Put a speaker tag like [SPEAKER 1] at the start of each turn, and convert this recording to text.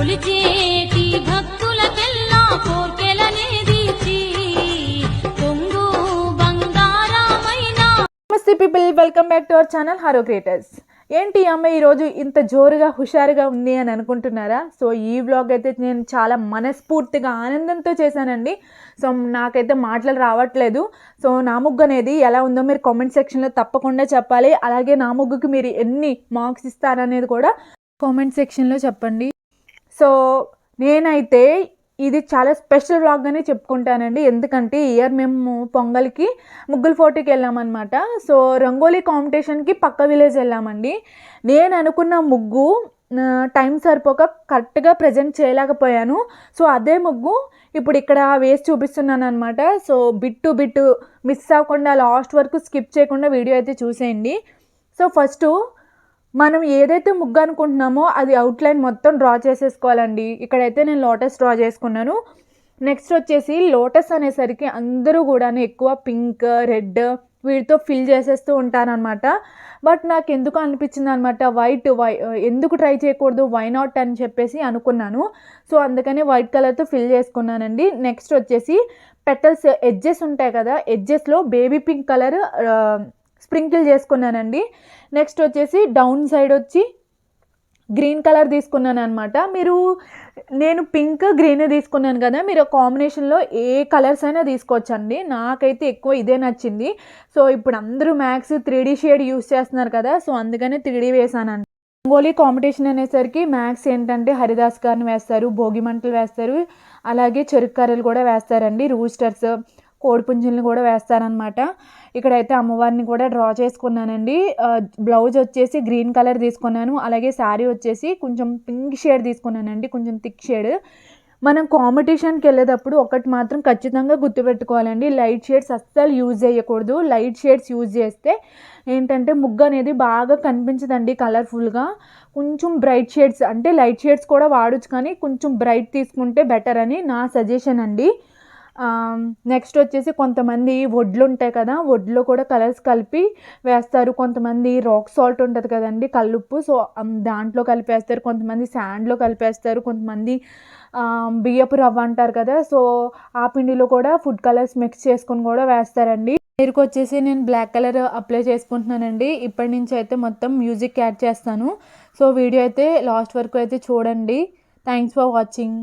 [SPEAKER 1] కొలిచేటి భక్తులకెల్లా కోర్కెలనేది తీర్చి బంగారమైన
[SPEAKER 2] నమస్తే people welcome back to our channel harrow creators ఏంటి ఈ ఈరోజు ఇంత జోరుగా హుషారుగా ఉంది అని అనుకుంటున్నారా? సో ఈ వ్లాగ్ అయితే నేను చాలా మనస్ఫూర్తిగా ఆనందంతో చేశానండి. సో నాకైతే మాటలు రావట్లేదు. సో నా ముగ్గు అనేది ఎలా ఉందో మీరు కామెంట్ సెక్షన్లో తప్పకుండా చెప్పాలి. అలాగే నా ముగ్గుకి మీరు ఎన్ని మార్క్స్ ఇస్తారనేది కూడా కామెంట్ సెక్షన్లో చెప్పండి. సో నేనైతే ఇది చాలా స్పెషల్ వ్లాగ్ అని చెప్పుకుంటానండి. ఎందుకంటే ఇయర్ మేము పొంగల్కి ముగ్గుల ఫోటోకి వెళ్ళామన్నమాట. సో రంగోలీ కాంపిటీషన్కి పక్క విలేజ్ వెళ్ళామండి. నేను అనుకున్న ముగ్గు టైం సరిపోక కరెక్ట్గా ప్రజెంట్ చేయలేకపోయాను. సో అదే ముగ్గు ఇప్పుడు ఇక్కడ వేసి చూపిస్తున్నాను అనమాట సో బిట్టు బిట్టు మిస్ అవ్వకుండా లాస్ట్ వరకు స్కిప్ చేయకుండా వీడియో అయితే చూసేయండి. సో ఫస్ట్ మనం ఏదైతే ముగ్గు అనుకుంటున్నామో అది అవుట్లైన్ మొత్తం డ్రా చేసేసుకోవాలండి. ఇక్కడైతే నేను లోటస్ డ్రా చేసుకున్నాను. నెక్స్ట్ వచ్చేసి లోటస్ అనేసరికి అందరూ కూడా ఎక్కువ పింక్ రెడ్ వీటితో ఫిల్ చేసేస్తూ ఉంటారనమాట బట్ నాకు ఎందుకు అనిపించింది అనమాట వైట్ వై ఎందుకు ట్రై చేయకూడదు వై నాట్ అని చెప్పేసి అనుకున్నాను. సో అందుకని వైట్ కలర్తో ఫిల్ చేసుకున్నానండి. నెక్స్ట్ వచ్చేసి పెటల్స్ ఎడ్జెస్ ఉంటాయి కదా ఎడ్జెస్లో బేబీ పింక్ కలర్ స్ప్రింకిల్ చేసుకున్నానండి. నెక్స్ట్ వచ్చేసి డౌన్ సైడ్ వచ్చి గ్రీన్ కలర్ తీసుకున్నాను అనమాట మీరు నేను పింక్ గ్రీన్ తీసుకున్నాను కదా మీరు కాంబినేషన్లో ఏ కలర్స్ అయినా తీసుకోవచ్చండి. నాకైతే ఎక్కువ ఇదే నచ్చింది. సో ఇప్పుడు అందరూ max three D shade use చేస్తున్నారు కదా సో అందుకనే త్రీ డీ వేసానండి. రంగోలీ కాంపిటీషన్ అనేసరికి మ్యాక్స్ ఏంటంటే హరిదాస్ గారిని వేస్తారు భోగి మంటలు వేస్తారు అలాగే చెరుకు కర్రలు కూడా వేస్తారండి రూస్టర్స్ కోడిపుంజుల్ని కూడా వేస్తారనమాట ఇక్కడైతే అమ్మవారిని కూడా డ్రా చేసుకున్నానండి. బ్లౌజ్ వచ్చేసి గ్రీన్ కలర్ తీసుకున్నాను. అలాగే శారీ వచ్చేసి కొంచెం పింక్ షేడ్ తీసుకున్నానండి. కొంచెం థిక్ షేడ్. మనం కాంపిటీషన్కి వెళ్ళేటప్పుడు ఒకటి మాత్రం ఖచ్చితంగా గుర్తుపెట్టుకోవాలండి లైట్ షేడ్స్ అస్సలు యూజ్ చేయకూడదు. లైట్ షేడ్స్ యూజ్ చేస్తే ఏంటంటే ముగ్గు అనేది బాగా కనిపించదండి కలర్ఫుల్గా. కొంచెం బ్రైట్ షేడ్స్ అంటే లైట్ షేడ్స్ కూడా వాడచ్చు కానీ కొంచెం బ్రైట్ తీసుకుంటే బెటర్ అని నా సజెషన్ అండి. నెక్స్ట్ వచ్చేసి కొంతమంది వడ్లు ఉంటాయి కదా వడ్లో కూడా కలర్స్ కలిపి వేస్తారు. కొంతమంది రాక్ సాల్ట్ ఉంటుంది కదండి కల్లుప్పు. సో దాంట్లో కలిపేస్తారు. కొంతమంది శాండ్లో కలిపేస్తారు. కొంతమంది బియ్యపు రవ్వ అంటారు కదా. సో ఆ పిండిలో కూడా ఫుడ్ కలర్స్ మిక్స్ చేసుకొని కూడా వేస్తారండి. మీరుకు వచ్చేసి నేను బ్లాక్ కలర్ అప్లై చేసుకుంటున్నానండి. ఇప్పటి నుంచి అయితే మొత్తం మ్యూజిక్ యాడ్ చేస్తాను. సో వీడియో అయితే లాస్ట్ వరకు అయితే చూడండి. Thanks for watching